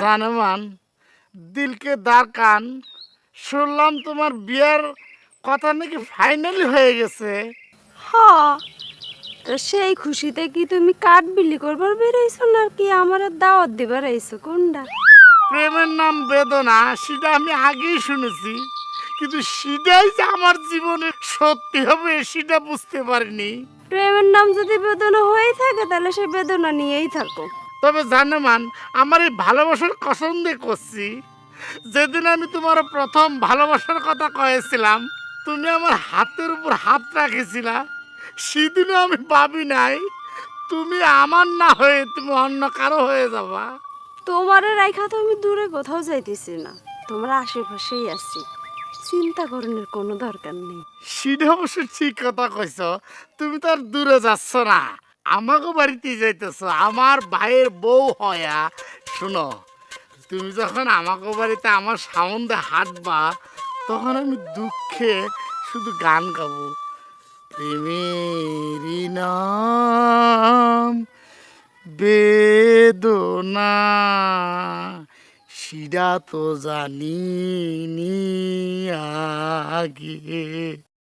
জানমান দিলকে দারকান শুনলাম তোমার বিয়ার কথা নাকি ফাইনালি হয়ে গেছে। হ তো সেই খুশিতে কি তুমি কাঠ বিলি করবার বেরাইছো না কি আমার দাওয়াত দিবার আইছো? কোনটা প্রেমের নাম বেদনা সেটা আমি আগেই শুনেছি। কিন্তু সেটাই যে আমার জীবনে সত্যি হবে সেটা বুঝতে পারিনি। প্রেমের নাম যদি বেদনা হয়েই থাকে তাহলে সে বেদনা নিয়েই থাকো তবে জানেমান আমার এই ভালোবাসার কসম দিয়ে করছি। যেদিন আমি তোমার প্রথম ভালোবাসার কথা কয়েছিলাম তুমি আমার হাতের উপর হাত রাখেছিলা। সেদিনও আমি ভাবি নাই তুমি আমার না হয়ে তুমি অন্য কারও হয়ে যাবা। তোমার রাইখা তো আমি দূরে কোথাও যাইতেছি না। তোমার আশেপাশেই আছি। চিন্তা করণের কোনো দরকার নেই। সেটা অবশ্য ঠিক কথা কইছ, তুমি তো আর দূরে যাচ্ছ না। আমাকে বাড়িতে যাইতেছ, আমার ভাইয়ের বউ হয়া, শুনো, তুমি যখন আমাকে বাড়িতে আমার সামন্দে হাঁটবা, তখন আমি দুঃখে শুধু গান গাবো। প্রেমেরই নাম, বেদনা সিরা তো জানি আগে।